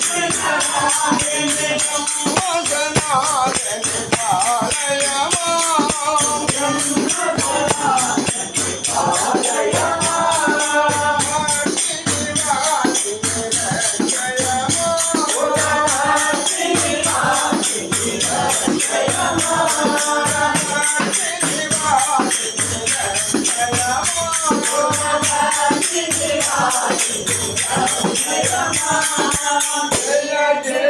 Oh, God, Jai Rama, Jai Jai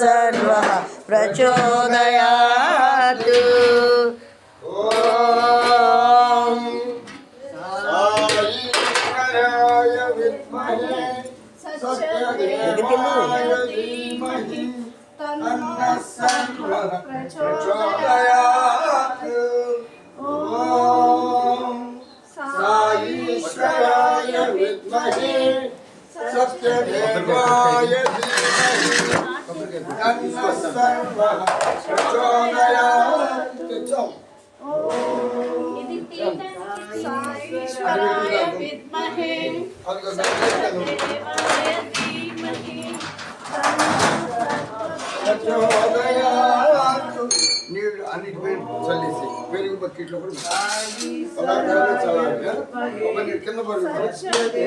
सर्वः प्रचोदयात्। ॐ साईश्वराय विद्महे सत्यदेवाय నీళ్ళు అన్నిటి పేరు చల్లేసి పెరుగు బకెట్లో కూడా పదార్థాలు చల్లాలి కింద పడుతుంది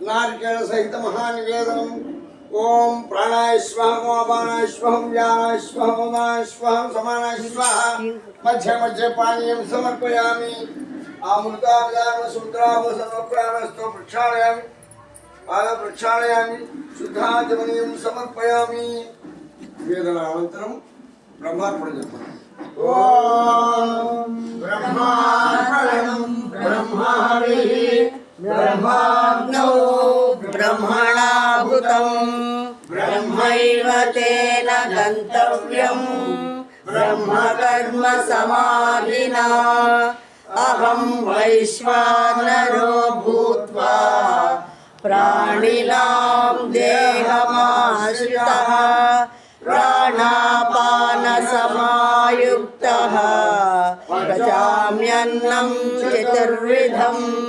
నారికేళ సహిత మహానివేదనం ఓం ప్రాణాయ స్వాహ అపానాయ స్వహం వ్యానాయ స్వహం ఉదానాయ స్వహం సమానాయ స్వాహ మధ్య మధ్య పానీయం సమర్పయామి ఆమృతావదాన సముద్రాభసమప్రాణస్తో ప్రక్షాళయామి పాద ప్రక్షాళయామి శుద్ధాచమనీయం సమర్పయామి వేదన అనంతరం బ్రహ్మార్పణ చెప్పండి ఓం బ్రహ్మార్పణం गन्तव्यम् ब्रह्मकर्म समाधिना। अहं वैश्वानरो भूत्वा प्राणिनां देहमाश्रितः प्राणापानसमायुक्तः। पचाम्यन्नं चतुर्विधम्।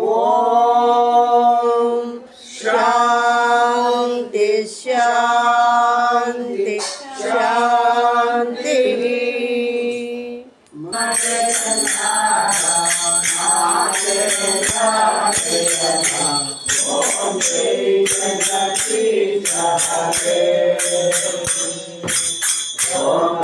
ॐ शान्ति शान्ति। शान्तिः ఓం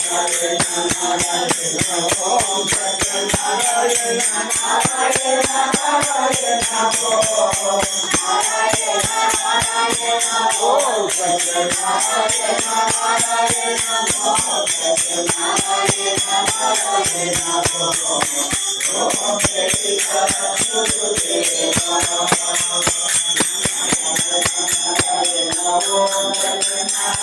Oh,